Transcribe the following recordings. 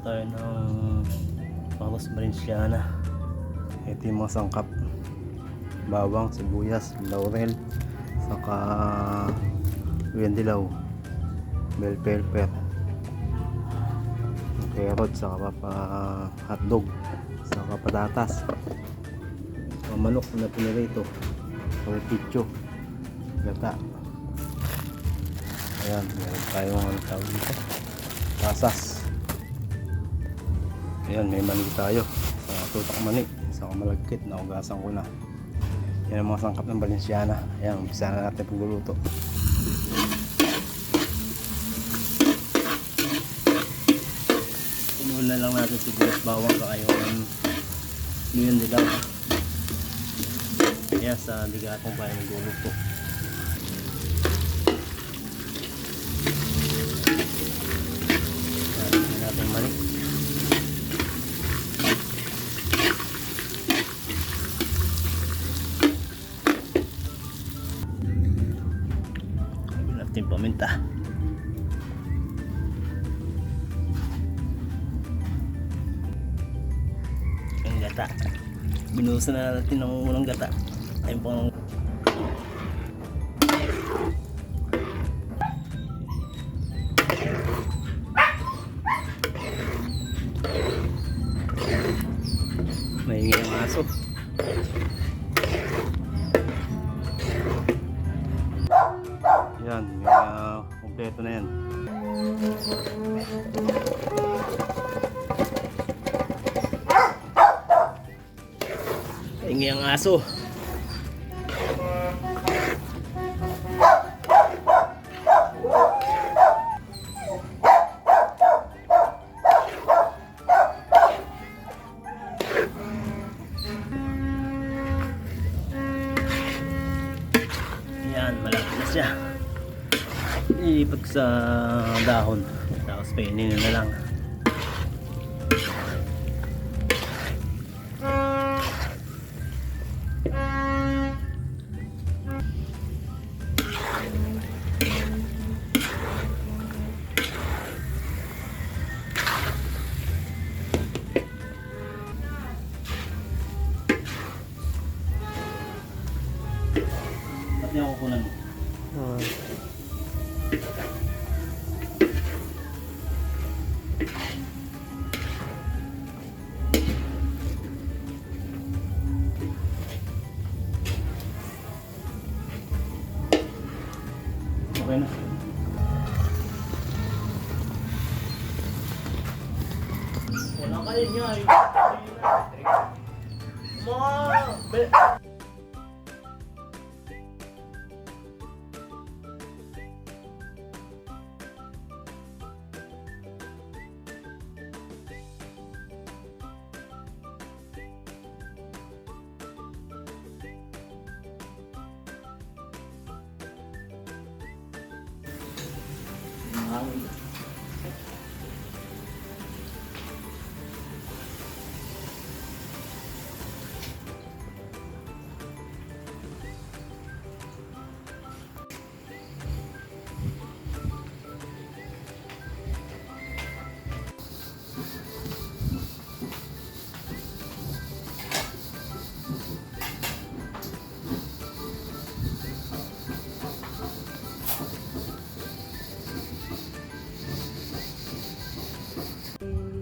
tayo ng Pangos Valenciana. Ito yung mga sangkap. Bawang, sibuyas, laurel, saka wendilaw, bell pepper, carrot, saka pa hotdog, saka patatas. Mga manok na pinirito, saka picho, gata. Ayan, meron tayong ano tawag dito. Pasas. Ayan, may mani tayo. Sa tutak mani. Sa malagkit, naugasan ko na. Yan ang mga sangkap ng Balenciana. Ayan, umpisa na natin pagluluto. Pinuhol na lang natin sibuyas bawang kakayon yun dilaw. Kaya sa ligatong bayan nagluluto. Ayan natin yung mani. Yung paminta. Ang gata. Binuhusan na natin ng unang gata. Ayun pang Mahingi ang aso. Yan, uh, kompleto na yan. Mahingi ang aso. Ilipat sa dahon. Tapos painin na lang. Ba't niya kukunan mo? Okay na. Wala kayo niya eh. Mga...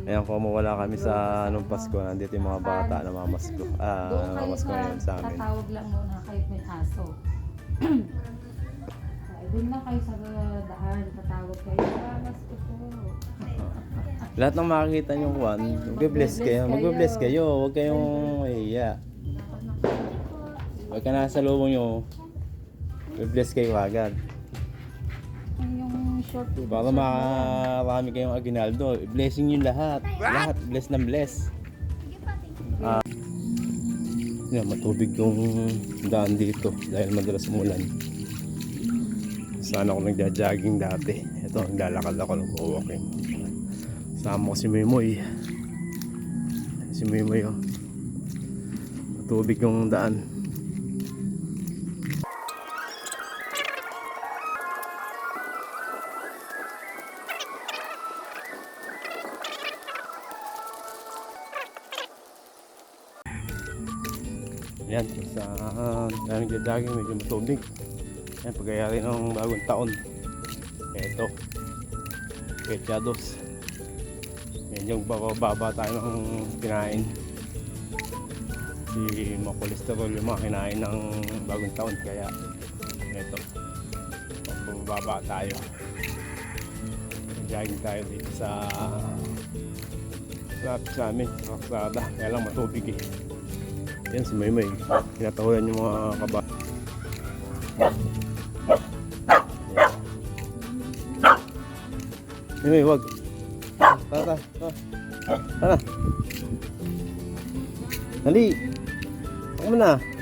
Ayan, kumuwala kami sa anong Pasko. Nandito yung mga bata na mamasko. Ah, Doon kayo mamasko sa, ngayon sa amin. tatawag lang muna kahit may aso. Ay, Doon lang kayo sa daan, tatawag kayo. Ramas ko po. Lahat ng makikita nyo kuwan, mag-bless kayo. Mag-bless kayo. Huwag kayong iya. Huwag ka nasa lubong nyo. Mag-bless kayo agad. Short video. Baka makarami kayong aginaldo. Blessing yung lahat. Lahat. Bless ng bless. Ah. yan, matubig yung daan dito dahil madalas umulan. Sana ako nagja-jogging dati. Ito, naglalakad ako ng walking. Sama ko si Mimoy. Si Mimoy, oh. Matubig yung daan. Yan, kung saan tayo nagdadaging medyo matubig. Yan, pagkayari ng bagong taon. Ito. Pechados. Medyo bababa tayo ng kinain. Di makolesterol yung mga kinain ng bagong taon. Kaya ito. Bababa tayo. Jogging tayo dito sa sa, sa amin, sa kalsada. Kaya lang matubig eh. Yan si Maymay. Tinatawalan yung mga kaba. Maymay, wag. Tara, tara. Tara. Dali. Huwag mo na.